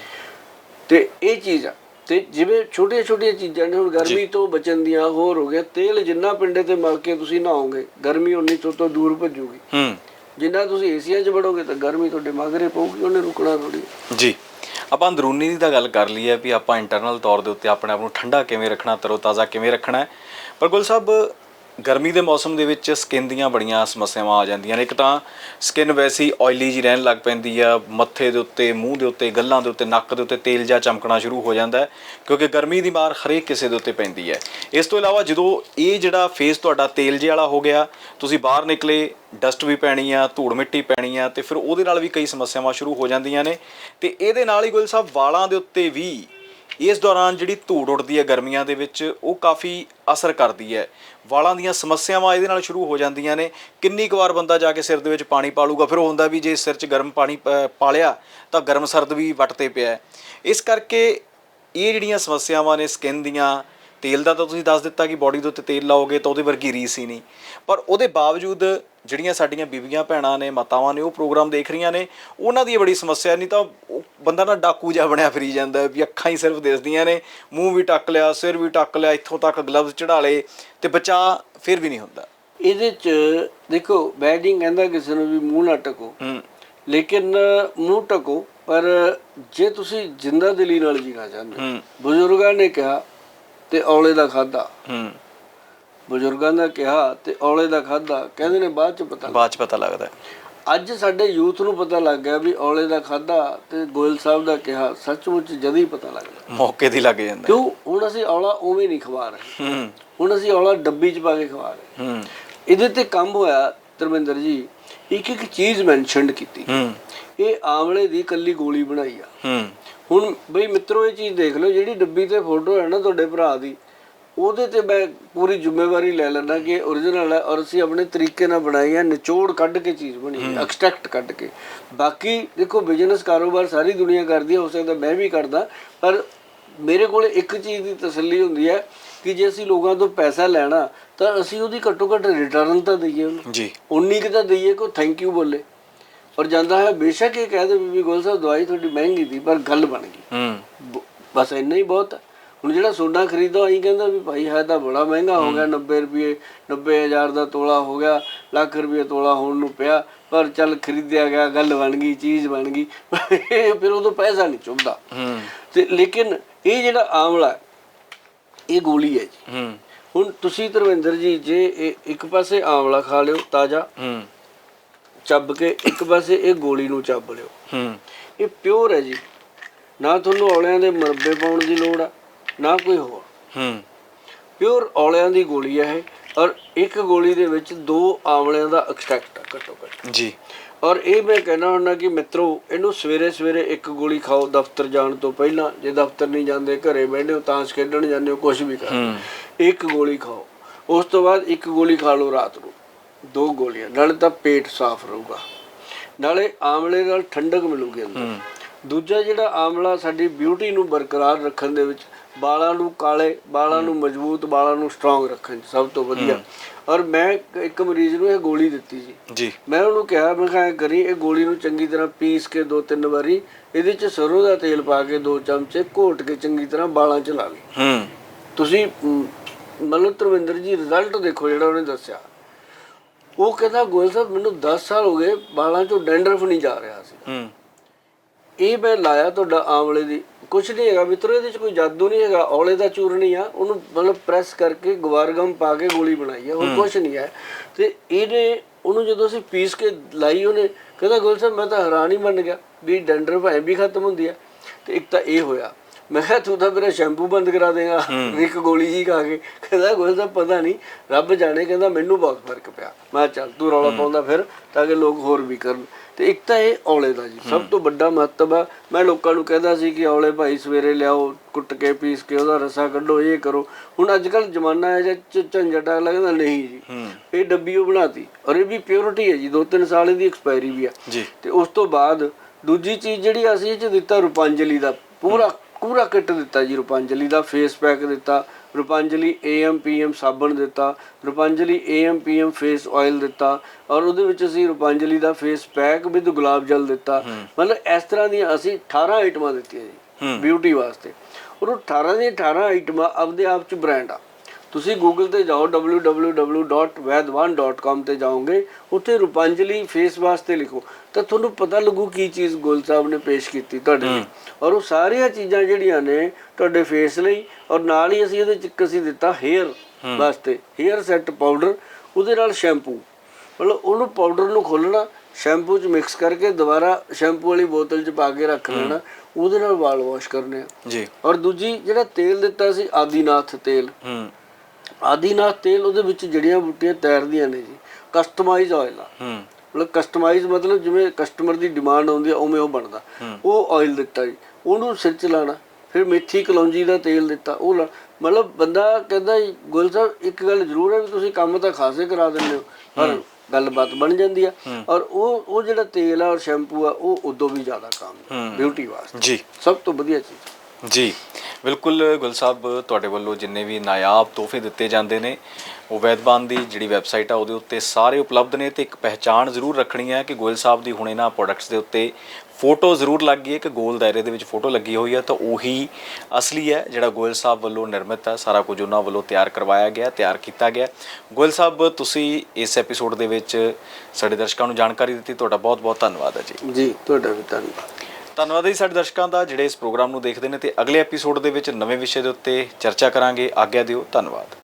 ਤੇ ਇਹ ਚੀਜ਼ ਆ ਤੇ ਜਿਵੇਂ ਛੋਟੀਆਂ ਛੋਟੀਆਂ ਚੀਜ਼ਾਂ ਨੇ ਹੁਣ ਗਰਮੀ ਤੋਂ ਬਚਣ ਦੀਆਂ ਹੋਰ ਹੋ ਗਿਆ ਤੇਲ ਜਿੰਨਾ ਪਿੰਡੇ ਤੇ ਮਲ ਕੇ ਤੁਸੀਂ ਨਹਾਓਗੇ ਗਰਮੀ ਉਨੀ ਤੋਂ ਤੋਂ ਦੂਰ ਭੱਜੂਗੀ। ਹੂੰ। ਜਿੰਨਾ ਤੁਸੀਂ ਏਸੀਆਂ 'ਚ ਵੜੋਗੇ ਤਾਂ ਗਰਮੀ ਤੁਹਾਡੇ ਮਗਰੇ ਪਊਗੀ ਉਹਨੇ ਰੁਕਣਾ ਥੋੜੀ ਜੀ। ਆਪਾਂ ਅੰਦਰੂਨੀ ਦੀ ਤਾਂ ਗੱਲ ਕਰ ਲਈ ਹੈ ਵੀ ਆਪਾਂ ਇੰਟਰਨਲ ਤੌਰ ਦੇ ਉੱਤੇ ਆਪਣੇ ਆਪ ਨੂੰ ਠੰਡਾ ਕਿਵੇਂ ਰੱਖਣਾ ਤਰੋਤਾਜ਼ਾ ਕਿਵੇਂ ਰੱਖਣਾ ਹੈ। ਪਰ ਗੁਲ ਸਾਹਿਬ ਗਰਮੀ ਦੇ ਮੌਸਮ ਦੇ ਵਿੱਚ ਸਕਿਨ ਦੀਆਂ ਬੜੀਆਂ ਸਮੱਸਿਆਵਾਂ ਆ ਜਾਂਦੀਆਂ ਨੇ। ਇੱਕ ਤਾਂ ਸਕਿਨ ਵੈਸੀ ਆਇਲੀ ਜੀ ਰਹਿਣ ਲੱਗ ਪੈਂਦੀ ਆ, ਮੱਥੇ ਦੇ ਉੱਤੇ, ਮੂੰਹ ਦੇ ਉੱਤੇ, ਗੱਲਾਂ ਦੇ ਉੱਤੇ, ਨੱਕ ਦੇ ਉੱਤੇ ਤੇਲ ਜਾਂ ਚਮਕਣਾ ਸ਼ੁਰੂ ਹੋ ਜਾਂਦਾ ਕਿਉਂਕਿ ਗਰਮੀ ਦੀ ਮਾਰ ਹਰੇਕ ਕਿਸੇ ਦੇ ਉੱਤੇ ਪੈਂਦੀ ਹੈ। ਇਸ ਤੋਂ ਇਲਾਵਾ ਜਦੋਂ ਇਹ ਜਿਹੜਾ ਫੇਸ ਤੁਹਾਡਾ ਤੇਲ ਜਿਹਾ ਵਾਲਾ ਹੋ ਗਿਆ, ਤੁਸੀਂ ਬਾਹਰ ਨਿਕਲੇ ਡਸਟ ਵੀ ਪੈਣੀ ਆ, ਧੂੜ ਮਿੱਟੀ ਪੈਣੀ ਆ, ਤੇ ਫਿਰ ਉਹਦੇ ਨਾਲ ਵੀ ਕਈ ਸਮੱਸਿਆਵਾਂ ਸ਼ੁਰੂ ਹੋ ਜਾਂਦੀਆਂ ਨੇ। ਤੇ ਇਹਦੇ ਨਾਲ ਹੀ ਗੁਲ ਸਾਹਿਬ ਵਾਲਾਂ ਦੇ ਉੱਤੇ ਵੀ ਇਸ ਦੌਰਾਨ ਜਿਹੜੀ ਧੂੜ ਉੱਡਦੀ ਹੈ ਗਰਮੀਆਂ ਦੇ ਵਿੱਚ, ਉਹ ਕਾਫੀ ਅਸਰ ਕਰਦੀ ਹੈ। ਵਾਲਾਂ ਦੀਆਂ ਸਮੱਸਿਆਵਾਂ ਇਹਦੇ ਨਾਲ ਸ਼ੁਰੂ ਹੋ ਜਾਂਦੀਆਂ ਨੇ। ਕਿੰਨੀ ਕੁ ਵਾਰ ਬੰਦਾ ਜਾ ਕੇ ਸਿਰ ਦੇ ਵਿੱਚ ਪਾਣੀ ਪਾਲੂਗਾ ਫਿਰ ਉਹ ਹੁੰਦਾ ਵੀ ਜੇ ਸਿਰ 'ਚ ਗਰਮ ਪਾਣੀ ਪ- ਪਾਲਿਆ, ਤਾਂ ਗਰਮ ਸਰਦ ਵੀ ਵੱਟ ਤੇ ਪਿਆ ਇਸ ਕਰਕੇ ਇਹ ਜਿਹੜੀਆਂ ਸਮੱਸਿਆਵਾਂ ਨੇ ਸਕਿਨ ਦੀਆਂ, ਤੇਲ ਦਾ ਤਾਂ ਤੁਸੀਂ ਦੱਸ ਦਿੱਤਾ ਕਿ ਬਾਡੀ ਦੇ ਉੱਤੇ ਤੇਲ ਲਾਓਗੇ ਤਾਂ ਉਹਦੇ ਵਰਗੀ ਰੀਸ ਹੀ ਨਹੀਂ। ਪਰ ਉਹਦੇ ਬਾਵਜੂਦ ਜਿਹੜੀਆਂ ਸਾਡੀਆਂ ਬੀਬੀਆਂ ਭੈਣਾਂ ਨੇ ਮਾਤਾਵਾਂ ਨੇ ਉਹ ਪ੍ਰੋਗਰਾਮ ਦੇਖ ਰਹੀਆਂ ਨੇ ਉਹਨਾਂ ਦੀ ਬੜੀ ਸਮੱਸਿਆ ਨਹੀਂ ਤਾਂ ਉਹ ਬੰਦਾ ਨਾ ਡਾਕੂ ਜਿਹਾ ਬਣਿਆ ਫਿਰੀ ਜਾਂਦਾ ਵੀ ਅੱਖਾਂ ਹੀ ਸਿਰਫ ਦਿਸਦੀਆਂ ਨੇ ਮੂੰਹ ਵੀ ਟੱਕ ਲਿਆ ਸਿਰ ਵੀ ਟੱਕ ਲਿਆ ਇੱਥੋਂ ਤੱਕ ਗਲਵਜ਼ ਚੜਾ ਲਏ ਤੇ ਬਚਾ ਫਿਰ ਵੀ ਨਹੀਂ ਹੁੰਦਾ। ਇਹਦੇ 'ਚ ਦੇਖੋ ਬੈਡਿੰਗ ਕਹਿੰਦਾ ਕਿਸੇ ਨੂੰ ਵੀ ਮੂੰਹ ਨਾ ਟਕੋ। ਲੇਕਿਨ ਮੂੰਹ ਟਕੋ ਪਰ ਜੇ ਤੁਸੀਂ ਜਿੰਦਾ ਦਿਲੀ ਨਾਲ ਜੀਣਾ ਚਾਹੁੰਦੇ ਬਜ਼ੁਰਗਾਂ ਨੇ ਕਿਹਾ ਤੇ ਔਲੇ ਦਾ ਖਾਦਾ ਬਜ਼ੁਰਗਾਂ ਦਾ ਕਿਹਾ ਤੇ ਔਲੇ ਦਾ ਖਾਦਾ ਕਹਿੰਦੇ ਨੇ ਬਾਅਦ ਚ ਪਤਾ ਬਾਅਦ ਚ ਪਤਾ ਲੱਗਦਾ। ਅੱਜ ਸਾਡੇ ਯੂਥ ਨੂੰ ਪਤਾ ਲੱਗ ਗਿਆ ਵੀ ਔਲੇ ਦਾ ਖਾਦਾ ਤੇ ਗੋਇਲ ਸਾਹਿਬ ਦਾ ਕਿਹਾ ਸੱਚਮੁੱਚ ਜਦ ਹੀ ਪਤਾ ਲੱਗਦਾ ਮੌਕੇ ਦੀ ਲੱਗ ਜਾਂਦਾ। ਕਿਉਂ? ਹੁਣ ਅਸੀਂ ਔਲਾ ਉਵੇਂ ਨਹੀਂ ਖਵਾ ਰਹੇ। ਹੂੰ। ਹੁਣ ਅਸੀਂ ਔਲਾ ਡੱਬੀ 'ਚ ਪਾ ਕੇ ਖਵਾ ਰਹੇ। ਹੂੰ। ਇਹਦੇ ਤੇ ਕੰਮ ਹੋਇਆ ਧਰਮਿੰਦਰ ਜੀ ਇੱਕ ਇੱਕ ਚੀਜ਼ ਮੈਂਸ਼ਨਡ ਕੀਤੀ। ਹੂੰ। ਇਹ ਆਮਲੇ ਦੀ ਕੱਲੀ ਗੋਲੀ ਬਣਾਈ ਆ। ਹੂੰ। ਹੁਣ ਬਈ ਮਿੱਤਰੋ ਇਹ ਚੀਜ਼ ਦੇਖ ਲਓ ਜਿਹੜੀ ਡੱਬੀ ਤੇ ਫੋਟੋ ਹੈ ਨਾ ਤੁਹਾਡੇ ਭਰਾ ਦੀ ਉਹਦੇ ਤੇ ਮੈਂ ਪੂਰੀ ਜ਼ਿੰਮੇਵਾਰੀ ਲੈ ਲੈਣਾ ਕਿ origignal ਹੈ ਔਰ ਅਸੀਂ ਆਪਣੇ ਤਰੀਕੇ ਨਾਲ ਬਣਾਈ ਹੈ ਨਿਚੋੜ ਕੱਢ ਕੇ ਚੀਜ਼ ਬਣੀ ਹੈ ਐਕਸਟ੍ਰੈਕਟ ਕੱਢ ਕੇ। ਬਾਕੀ ਦੇਖੋ ਬਿਜ਼ਨਸ ਕਾਰੋਬਾਰ ਸਾਰੀ ਦੁਨੀਆ ਕਰਦੀ ਹੈ ਹੋ ਸਕਦਾ ਮੈਂ ਵੀ ਕਰਦਾ ਪਰ ਮੇਰੇ ਕੋਲ ਇੱਕ ਚੀਜ਼ ਦੀ ਤਸੱਲੀ ਹੁੰਦੀ ਹੈ ਕਿ ਜੇ ਅਸੀਂ ਲੋਕਾਂ ਤੋਂ ਪੈਸਾ ਲੈਣਾ ਤਾਂ ਅਸੀਂ ਉਹਦੀ ਘੱਟੋ ਘੱਟ ਰਿਟਰਨ ਤਾਂ ਦਈਏ ਉਹਨੂੰ। ਜੀ। ਉਨੀ ਕੁ ਤਾਂ ਦਈਏ ਕੋ ਥੈਂਕ ਯੂ ਬੋਲੇ। ਔਰ ਜਾਂਦਾ ਹੈ ਬੇਸ਼ੱਕ ਇਹ ਕਹਿ ਦੇ ਬੀਬੀ ਗੋਲ ਸਾਹਿਬ ਦਵਾਈ ਤੁਹਾਡੀ ਮਹਿੰਗੀ ਦੀ ਪਰ ਗੱਲ ਬਣ ਗਈ। ਹੂੰ। ਬਸ ਇੰਨਾ ਹੀ ਬਹੁਤ ਹੈ। ਹੁਣ ਜਿਹੜਾ ਸੋਨਾ ਖਰੀਦਦਾ ਆਈ ਕਹਿੰਦਾ ਵੀ ਭਾਈ ਹੈ ਤਾਂ ਬੜਾ ਮਹਿੰਗਾ ਹੋ ਗਿਆ 90 ਰੁਪਏ 90000 ਦਾ ਤੋਲਾ ਹੋ ਗਿਆ ਲੱਖ ਰੁਪਏ ਤੋਲਾ ਹੋਣ ਨੂੰ ਪਿਆ ਪਰ ਚੱਲ ਖਰੀਦਿਆ ਗਿਆ ਗੱਲ ਬਣ ਗਈ ਚੀਜ਼ ਬਣ ਗਈ ਫਿਰ ਉਦੋਂ ਪੈਸਾ ਨਹੀਂ ਚੁੱਭਦਾ ਤੇ ਲੇਕਿਨ ਇਹ ਜਿਹੜਾ ਆਮਲਾ ਇਹ ਗੋਲੀ ਹੈ ਜੀ। ਹੁਣ ਤੁਸੀਂ ਧਰਮਿੰਦਰ ਜੀ ਜੇ ਇਹ ਇੱਕ ਪਾਸੇ ਆਮਲਾ ਖਾ ਲਿਓ ਤਾਜ਼ਾ ਚੱਬ ਕੇ ਇੱਕ ਪਾਸੇ ਇਹ ਗੋਲੀ ਨੂੰ ਚੱਬ ਲਿਓ। ਇਹ ਪਿਓਰ ਹੈ ਜੀ। ਨਾ ਤੁਹਾਨੂੰ ਔਲਿਆਂ ਦੇ ਮਰਬੇ ਪਾਉਣ ਦੀ ਲੋੜ ਆ ਨਾ ਕੋਈ ਹੋਰ। ਹੂੰ। ਪਿਓਰ ਔਲਿਆਂ ਦੀ ਗੋਲੀ ਹੈ ਇਹ ਔਰ ਇੱਕ ਗੋਲੀ ਦੇ ਵਿੱਚ ਦੋ ਆਮਲਿਆਂ ਦਾ ਐਕਸਟ੍ਰੈਕਟ ਆ ਘੱਟੋ ਘੱਟ। ਜੀ। ਔਰ ਇਹ ਮੈਂ ਕਹਿਣਾ ਹੁੰਦਾ ਕਿ ਮਿੱਤਰੋ ਇਹਨੂੰ ਸਵੇਰੇ ਸਵੇਰੇ ਇੱਕ ਗੋਲੀ ਖਾਓ ਦਫ਼ਤਰ ਜਾਣ ਤੋਂ ਪਹਿਲਾਂ। ਜੇ ਦਫ਼ਤਰ ਨਹੀਂ ਜਾਂਦੇ ਘਰੇ ਬੈਠੇ ਹੋ ਤਾਂਸ਼ ਖੇਡਣ ਜਾਂਦੇ ਹੋ ਕੁਝ ਵੀ ਕਰੋ ਇੱਕ ਗੋਲੀ ਖਾਓ। ਉਸ ਤੋਂ ਬਾਅਦ ਇੱਕ ਗੋਲੀ ਖਾ ਲਓ ਰਾਤ ਨੂੰ। ਦੋ ਗੋਲੀਆਂ। ਨਾਲੇ ਤਾਂ ਪੇਟ ਸਾਫ਼ ਰਹੂਗਾ। ਨਾਲੇ ਆਮਲੇ ਨਾਲ ਠੰਡਕ ਮਿਲੂਗੀ ਅੰਦਰ। ਦੂਜਾ ਜਿਹੜਾ ਆਮਲਾ ਸਾਡੀ ਬਿਊਟੀ ਨੂੰ ਬਰਕਰਾਰ ਰੱਖਣ ਦੇ ਵਿੱਚ ਵਾਲਾਂ ਨੂੰ ਕਾਲੇ ਵਾਲਾਂ ਨੂੰ ਮਜ਼ਬੂਤ ਵਾਲਾਂ ਨੂੰ ਸਟਰੋਂਗ ਰੱਖਣ 'ਚ ਸਭ ਤੋਂ ਵਧੀਆ। ਔਰ ਮੈਂ ਇੱਕ- ਮਰੀਜ਼ ਨੂੰ ਇਹ ਗੋਲੀ ਦਿੱਤੀ ਜੀ ਜੀ। ਮੈਂ ਉਹਨੂੰ ਕਿਹਾ ਮੈਂ ਕਿਹਾ ਐਂ ਕਰੀ ਇਹ ਗੋਲੀ ਨੂੰ ਚੰਗੀ ਤਰ੍ਹਾਂ ਪੀਸ ਕੇ ਦੋ ਤਿੰਨ ਵਾਰੀ ਇਹਦੇ 'ਚ ਸਰੋਂ ਦਾ ਤੇਲ ਪਾ ਕੇ ਦੋ ਚਮਚੇ ਘੋਟ ਕੇ ਚੰਗੀ ਤਰ੍ਹਾਂ ਵਾਲਾਂ 'ਚ ਲਾ ਲਈ। ਹੂੰ। ਤੁਸੀਂ ਮ, ਮਤਲਬ ਧਰਮਿੰਦਰ ਜੀ ਰਿਜ਼ਲਟ ਦੇਖੋ ਜਿਹੜਾ ਉਹਨੇ ਦੱਸਿਆ। ਉਹ ਕਹਿੰਦਾ ਗੋਇਲ ਸਾਹਿਬ ਮੈਨੂੰ 10 ਸਾਲ ਹੋ ਗਏ ਵਾਲਾਂ 'ਚੋਂ ਡੈਂਡਰਫ ਨਹੀਂ ਜਾ ਰਿਹਾ ਸੀ। ਹੂੰ। ਇਹ ਮੈਂ ਲਾਇਆ ਤੁਹਾਡਾ ਆਮਲੇ ਦੀ। ਕੁਛ ਨਹੀਂ ਹੈਗਾ ਮਿੱਤਰੋ ਇਹਦੇ 'ਚ ਕੋਈ ਜਾਦੂ ਨਹੀਂ ਹੈਗਾ। ਔਲੇ ਦਾ ਚੂਰਨ ਹੀ ਆ। ਉਹਨੂੰ ਮਤਲਬ ਪ੍ਰੈਸ ਕਰਕੇ ਗਵਾਰਗਮ ਪਾ ਕੇ ਗੋਲੀ ਬਣਾਈ ਆ। ਹੋਰ ਕੁਛ ਨਹੀਂ ਹੈ। ਤੇ ਇਹਨੇ ਉਹਨੂੰ ਜਦੋਂ ਅਸੀਂ ਪੀਸ ਕੇ ਲਾਈ ਉਹਨੇ ਕਹਿੰਦਾ ਗੋਲ ਸਾਹਿਬ ਮੈਂ ਤਾਂ ਹੈਰਾਨ ਹੀ ਮੰਨ ਗਿਆ ਵੀ ਡੈਂਡਰ ਭਾਵੇਂ ਵੀ ਖਤਮ ਹੁੰਦੀ ਆ। ਤੇ ਇੱਕ ਤਾਂ ਇਹ ਹੋਇਆ। ਮੈਂ ਕਿਹਾ ਤੂੰ ਤਾਂ ਮੇਰਾ ਸ਼ੈਂਪੂ ਬੰਦ ਕਰਾ ਦੇਗਾ। ਇੱਕ ਗੋਲੀ ਜੀ ਖਾ ਕੇ। ਕਹਿੰਦਾ ਗੋਲ ਸਾਹਿਬ ਪਤਾ ਨਹੀਂ। ਰੱਬ ਜਾਣੇ ਕਹਿੰਦਾ ਮੈਨੂੰ ਬਹੁਤ ਫ਼ਰਕ ਪਿਆ। ਮੈਂ ਚੱਲ ਤੂੰ ਰੌਲਾ ਪਾਉਂਦਾ ਫਿਰ ਤਾਂ ਕਿ ਲੋਕ ਹੋਰ ਵੀ ਕਰਨ। ਤੇ ਇੱਕ ਤਾਂ ਇਹ ਔਲੇ ਦਾ ਜੀ ਸਭ ਤੋਂ ਵੱਡਾ ਮਹੱਤਵ ਆ। ਮੈਂ ਲੋਕਾਂ ਨੂੰ ਕਹਿੰਦਾ ਸੀ ਕਿ ਔਲੇ ਭਾਈ ਸਵੇਰੇ ਲਿਆਓ ਕੁੱਟ ਕੇ ਪੀਸ ਕੇ ਉਹਦਾ ਰਸਾ ਕੱਢੋ ਇਹ ਕਰੋ। ਹੁਣ ਅੱਜ ਕੱਲ ਜ਼ਮਾਨਾ ਹੈ ਜੇ ਝੰਜਟਾ ਲੱਗਦਾ ਨਹੀਂ ਜੀ। ਇਹ ਡੱਬੀ ਉਹ ਬਣਾਤੀ ਔਰ ਇਹ ਵੀ ਪਿਓਰਿਟੀ ਹੈ ਜੀ 2-3 ਸਾਲ ਇਹਦੀ ਐਕਸਪਾਇਰੀ ਵੀ ਆ। ਤੇ ਉਸ ਤੋਂ ਬਾਅਦ ਦੂਜੀ ਚੀਜ਼ ਜਿਹੜੀ ਅਸੀਂ ਇਹ ਚ ਦਿੱਤਾ ਰੂਪਾਂਜਲੀ ਦਾ ਪੂਰਾ ਪੂਰਾ ਕਿੱਟ ਦਿੱਤਾ ਜੀ ਰੂਪਾਂਜਲੀ ਦਾ ਫੇਸ ਪੈਕ ਦਿੱਤਾ ਰੂਪਾਂਜਲੀ ਏਐਮ ਪੀਐਮ ਸਾਬਣ ਦਿੱਤਾ Rupanjali AM PM face oil ਦਿੱਤਾ ਔਰ ਉਹਦੇ ਵਿੱਚ ਅਸੀਂ ਰੂਪਾਂਜਲੀ ਦਾ ਫੇਸ ਪੈਕ ਵਿਦ ਗੁਲਾਬ ਜਲ ਦਿੱਤਾ। ਮਤਲਬ ਇਸ ਤਰ੍ਹਾਂ ਦੀਆਂ ਅਸੀਂ 18 ਆਈਟਮਾਂ ਦਿੱਤੀਆਂ ਜੀ। ਬਿਊਟੀ ਵਾਸਤੇ। ਔਰ ਉਹ 18 ਦੀਆਂ 18 ਆਈਟਮਾਂ ਆਪਦੇ ਆਪ ਚ ਬ੍ਰਾਂਡ ਆ। ਤੁਸੀਂ ਗੂਗਲ ਤੇ ਜਾਓ www.vaidwan.com ਤੇ ਜਾਓਗੇ ਉੱਥੇ ਰੂਪਾਂਜਲੀ ਫੇਸ ਵਾਸਤੇ ਲਿਖੋ। ਤਾਂ ਤੁਹਾਨੂੰ ਪਤਾ ਲੱਗੂ ਕੀ ਚੀਜ਼ ਗੋਲ ਸਾਹਿਬ ਨੇ ਪੇਸ਼ ਕੀਤੀ ਤੁਹਾਡੇ ਲਈ। ਔਰ ਉਹ ਸਾਰੀਆਂ ਚੀਜ਼ਾਂ ਜਿਹੜੀਆਂ ਨੇ ਤੁਹਾਡੇ ਫੇਸ ਲਈ ਔਰ ਨਾਲ ਹੀ ਅਸੀਂ ਇਹਦੇ ਚ ਇੱਕ ਅਸੀਂ ਦਿੱਤਾ ਹੇਅਰ ਵਾਸਤੇ। ਹੇਅਰ ਸੈੱਟ ਪਾਊਡਰ ਉਹਦੇ ਨਾਲ ਸ਼ੈਂਪੂ ਮਤਲਬ ਉਹਨੂੰ ਪਾਊਡਰ ਨੂੰ ਖੋਲਣਾ ਸ਼ੈਂਪੂ ਚ ਮਿਕਸ ਕਰਕੇ ਦੁਬਾਰਾ ਸ਼ੈਂਪੂ ਵਾਲੀ ਬੋਤਲ ਚ ਪਾ ਕੇ ਰੱਖ ਲੈਣਾ ਉਹਦੇ ਨਾਲ ਵਾਲ ਵਾਸ਼ ਕਰਨੇ ਆ। ਜੀ। ਔਰ ਦੂਜੀ ਜਿਹੜਾ ਤੇਲ ਦਿੱਤਾ ਸੀ ਆਦੀਨਾਥ ਤੇਲ। ਹੂੰ। ਆਦੀਨਾਥ ਤੇਲ ਉਹਦੇ ਵਿੱਚ ਜੜੀਆਂ ਬੂਟੀਆਂ ਤੈਰਦੀਆਂ ਨੇ ਜੀ। ਕਸਟਮਾਈਜ਼ ਆਇਲ ਆ। ਹੂੰ। ਮਤਲਬ ਕਸਟਮਾਈਜ਼ ਮਤਲਬ ਜਿਵੇਂ ਕਸਟਮਰ ਦੀ ਡਿਮਾਂਡ ਆਉਂਦੀ ਆ ਉਵੇਂ ਉਹ ਬਣਦਾ। ਉਹ ਆਇਲ ਦਿੱਤਾ ਜੀ। ਉਹਨੂੰ ਸਿਰ ਚ ਲਾਣਾ ਫਿਰ ਮੇਥੀ ਕਲੌਂਜੀ ਦਾ ਤੇਲ ਦਿੱਤਾ ਉਹ ਮਤਲਬ ਬੰਦਾ ਕਹਿੰਦਾ ਜੀ, ਗੁਲ ਸਾਹਿਬ ਇੱਕ ਗੱਲ ਜ਼ਰੂਰ ਹੈ ਵੀ ਤੁਸੀਂ ਕੰਮ ਤਾਂ ਖਾਸੇ ਕਰਾ ਦਿੰਦੇ ਹੋ ਪਰ ਗੱਲਬਾਤ ਬਣ ਜਾਂਦੀ ਆ। ਔਰ ਉਹ ਉਹ ਜਿਹੜਾ ਤੇਲ ਆ ਔਰ ਸ਼ੈਂਪੂ ਆ ਉਹ ਉਦੋਂ ਵੀ ਜ਼ਿਆਦਾ ਕੰਮ ਬਿਊਟੀ ਵਾਸਤੇ। ਜੀ। ਸਭ ਤੋਂ ਵਧੀਆ ਚੀਜ਼। ਜੀ, ਬਿਲਕੁਲ ਗੁਲ ਸਾਹਿਬ, ਤੁਹਾਡੇ ਵੱਲੋਂ ਜਿੰਨੇ ਵੀ ਨਾਇਆਬ ਤੋਹਫੇ ਦਿੱਤੇ ਜਾਂਦੇ ਨੇ, ਉਹ ਵੈਦਬਾਨ ਦੀ ਜਿਹੜੀ ਵੈਬਸਾਈਟ ਆ, ਉਹਦੇ ਉੱਤੇ ਸਾਰੇ ਉਪਲਬਧ ਨੇ ਤੇ ਇੱਕ ਪਹਿਚਾਣ ਜ਼ਰੂਰ ਰੱਖਣੀ ਹੈ ਕਿ ਗੋਇਲ ਸਾਹਿਬ ਦੀ ਹੁਣ ਇਹਨਾਂ ਪ੍ਰੋਡਕਟਸ ਦੇ ਉੱਤੇ ਫੋਟੋ ਜ਼ਰੂਰ ਲੱਗ ਗਈ ਹੈ ਕਿ ਗੋਲ ਦਾਇਰੇ ਦੇ ਵਿੱਚ ਫੋਟੋ ਲੱਗੀ ਹੋਈ ਹੈ, ਤਾਂ ਉਹੀ ਅਸਲੀ ਹੈ ਜਿਹੜਾ ਗੋਇਲ ਸਾਹਿਬ ਵੱਲੋਂ ਨਿਰਮਿਤ ਹੈ, ਸਾਰਾ ਕੁਝ ਉਹਨਾਂ ਵੱਲੋਂ ਤਿਆਰ ਕਰਵਾਇਆ ਗਿਆ, ਤਿਆਰ ਕੀਤਾ ਗਿਆ। ਗੋਇਲ ਸਾਹਿਬ, ਤੁਸੀਂ ਇਸ ਐਪੀਸੋਡ ਦੇ ਵਿੱਚ ਸਾਡੇ ਦਰਸ਼ਕਾਂ ਨੂੰ ਜਾਣਕਾਰੀ ਦਿੱਤੀ, ਤੁਹਾਡਾ ਬਹੁਤ ਬਹੁਤ ਧੰਨਵਾਦ ਹੈ ਜੀ। ਜੀ, ਤੁਹਾਡਾ ਵੀ ਧੰਨਵਾਦ। ਧੰਨਵਾਦ ਜੀ ਸਾਡੇ ਦਰਸ਼ਕਾਂ ਦਾ, ਜਿਹੜੇ ਇਸ ਪ੍ਰੋਗਰਾਮ ਨੂੰ ਦੇਖਦੇ ਨੇ ਤੇ ਅਗਲੇ ਐਪੀਸੋਡ ਦੇ ਵਿੱਚ ਨਵੇਂ ਵਿਸ਼ੇ ਦੇ ਉੱਤੇ ਚਰਚਾ ਕਰਾਂਗੇ। ਆਗਿਆ ਦਿਓ, ਧੰਨਵਾਦ।